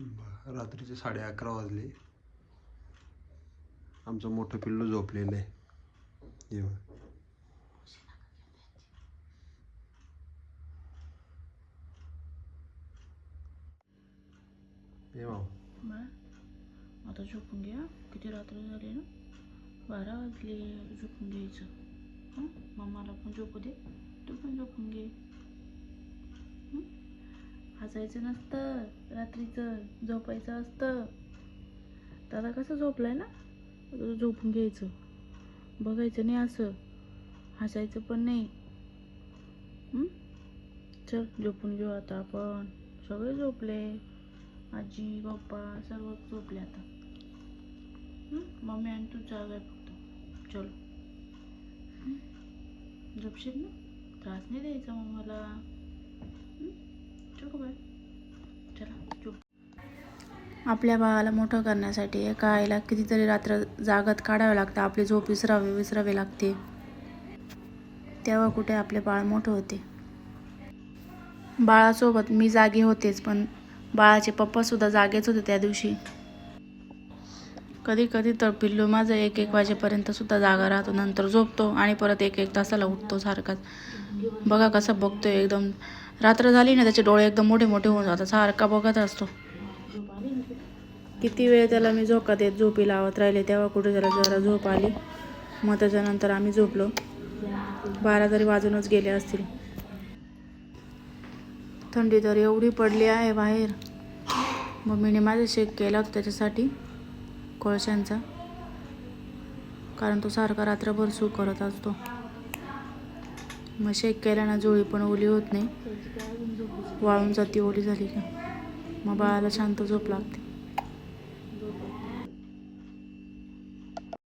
रात्रीचे साडे अकरा वाजले. आमचं मोठं पिल्लू झोपलेलं आहे. जेव्हा आता झोपून घ्या. किती रात्र झाली ना? बारा वाजले झोपून घ्यायचं. मग मम्माला पण झोपू दे. तू पण झोपून घे. हसायचं नसतं. रात्रीचं झोपायचं असतं. दादा कसं झोपलाय ना? झोपून घ्यायचं. बघायचं नाही असं. हसायचं पण नाही. चल झोपून घेऊ आता आपण. सगळे झोपले. आजी पप्पा सर्व झोपले आता. मम्मी आणि तू जागा आहे फक्त. चलो. झोपशील ना? त्रास नाही द्यायचा मग मला. आपल्या बाळाला मोठं करण्यासाठी एका आईला कितीतरी रात्र जागत काढावे लागतं. आपली झोप विसरावी विसरावी लागते. तेव्हा कुठे आपले बाळ मोठं होते? बाळासोबत मी जागे होतेच पण बाळाचे पप्पासुद्धा जागेच होते त्या दिवशी. कधी कधी तर पिल्लू माझं एक एक वाजेपर्यंत सुद्धा जागा राहतो. नंतर झोपतो आणि परत एक एक तासाला उठतो सारखाच. बघा कसं बघतोय एकदम. रात्र झाली ना त्याचे डोळे एकदम मोठे मोठे होऊन जातात. सारखा बघत असतो. किती वेळ त्याला मी झोका देत झोपी लावत राहिले तेव्हा कुठे त्याला जरा झोप आली. मग त्याच्यानंतर आम्ही झोपलो. बारा तरी वाजूनच गेले असतील. थंडी तर एवढी पडली आहे बाहेर. मम्मीने माझा शेक केला होता त्याच्यासाठी कोळशांचा. कारण तो सारखा रात्रभर सू करत असतो. मग शेक केल्यानं जोळी पण ओली होत नाही. वाळून जाती ओली झाली का? मग बाळाला शांत झोप लागते.